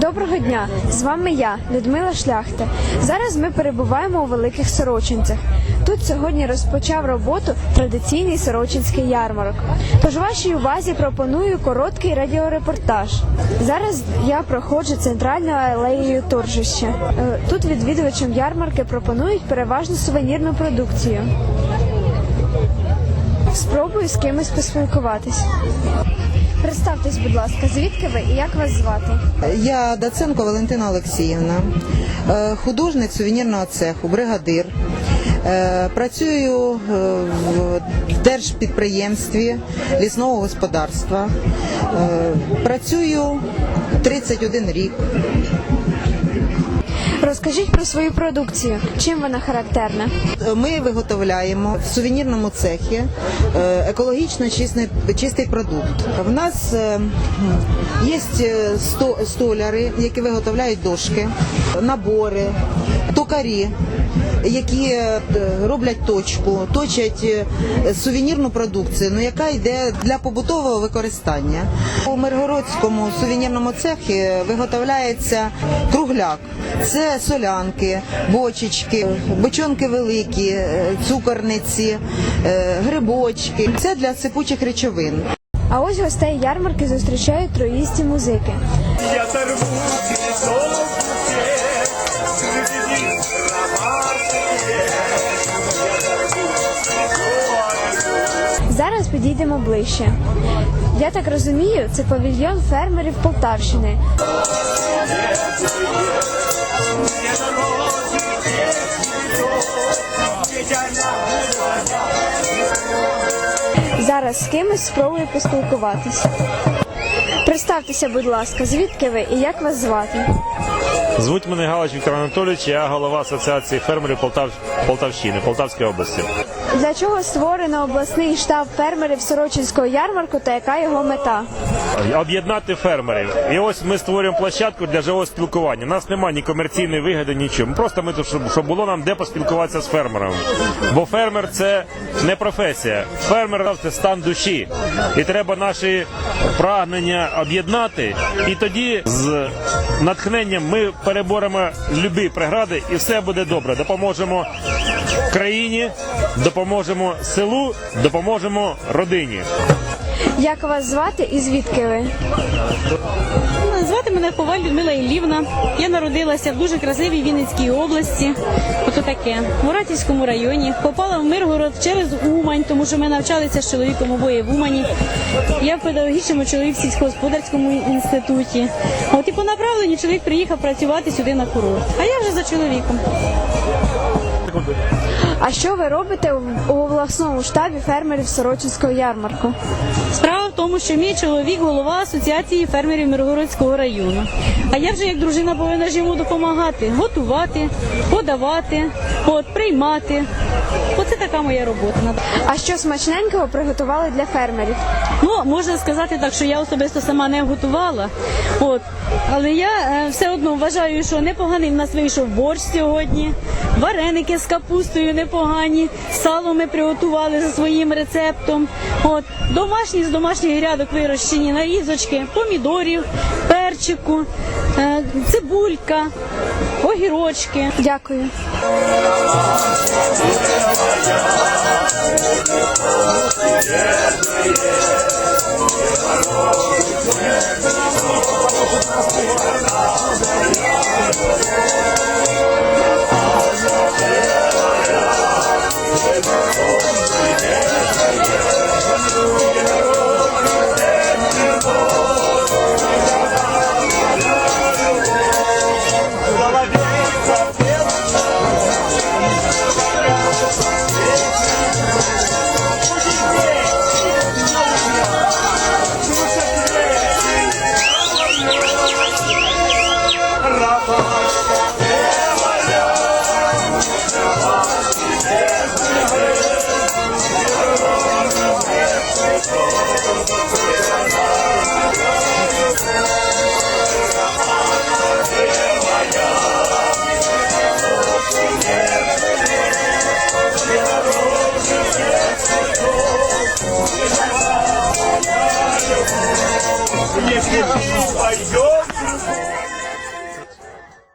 Доброго дня! З вами я, Людмила Шляхта. Зараз ми перебуваємо у Великих Сорочинцях. Тут сьогодні розпочав роботу традиційний сорочинський ярмарок. Тож вашій увазі пропоную короткий радіорепортаж. Зараз я проходжу центральною алеєю торжища. Е, Тут відвідувачам ярмарки пропонують переважно сувенірну продукцію. Спробую з кимось поспілкуватись. Представтесь, будь ласка, звідки ви і як вас звати? Я Даценко Валентина Олексіївна, е, художник сувенірного цеху, бригадир. Е, Працюю е, в держпідприємстві лісного господарства. Працюю 31 рік. Розкажіть про свою продукцію. Чим вона характерна? Ми виготовляємо в сувенірному цехі е, екологічно чистий, чистий продукт. В нас е, є сто- столяри, які виготовляють дошки, набори, токарі. Які е, роблять точку, точать е, сувенірну продукцію, ну яка йде для побутового використання. У Миргородському сувенірному цехі виготовляється кругляк. Це солянки, бочечки, бочонки великі, е, цукорниці, грибочки. Це для сипучих речовин. А ось гостей ярмарки зустрічають троїсті музики. Я Зараз підійдемо ближче. Я так розумію, це павільйон фермерів Полтавщини. Зараз з кимось спробую поспілкуватись. Представтеся, будь ласка, звідки ви і як вас звати? Звуть мене Галич Віктор Анатолійович, я голова Асоціації фермерів Полтав... Полтавщини, Полтавської області. Для чого створено обласний штаб фермерів Сорочинського ярмарку та яка його мета? Об'єднати фермерів. І ось ми створюємо площадку для живого спілкування. У нас немає ні комерційної вигоди, нічого. Просто ми тут, щоб, щоб було нам де поспілкуватися з фермером. Бо фермер це не професія. Фермер це стан душі. І треба наші прагнення об'єднати. І тоді з натхненням ми переборемо любі прегради, і все буде добре. Допоможемо країні, допоможемо селу, допоможемо родині. Як вас звати і звідки ви? Звати мене Коваль Людмила Іллівна. Я народилася в дуже красивій Вінницькій області. Ото таке, в Муратівському районі. Попала в Миргород через Умань, тому що ми навчалися з чоловіком обоє в Умані. Я в педагогічному чоловік в сільськогосподарському інституті. От і по направленню чоловік приїхав працювати сюди на курорт. А я вже за чоловіком. А що ви робите у- власному штабі фермерів Сорочинського ярмарку? Справа в тому, що мій чоловік голова асоціації фермерів Миргородського району. А я вже як дружина повинна ж йому допомагати, готувати, подавати, от, приймати. Оце така моя робота. А що смачненького приготували для фермерів? Ну, можна сказати так, що я особисто сама не готувала. От. Але я е, все одно вважаю, що непоганий в нас вийшов борщ сьогодні, вареники з капустою непогані, сало ми приготували за своїм рецептом. От. Домашні з домашніх грядок вирощені нарізочки, помідорів, перчику, е, цибулька, огірочки. Дякую.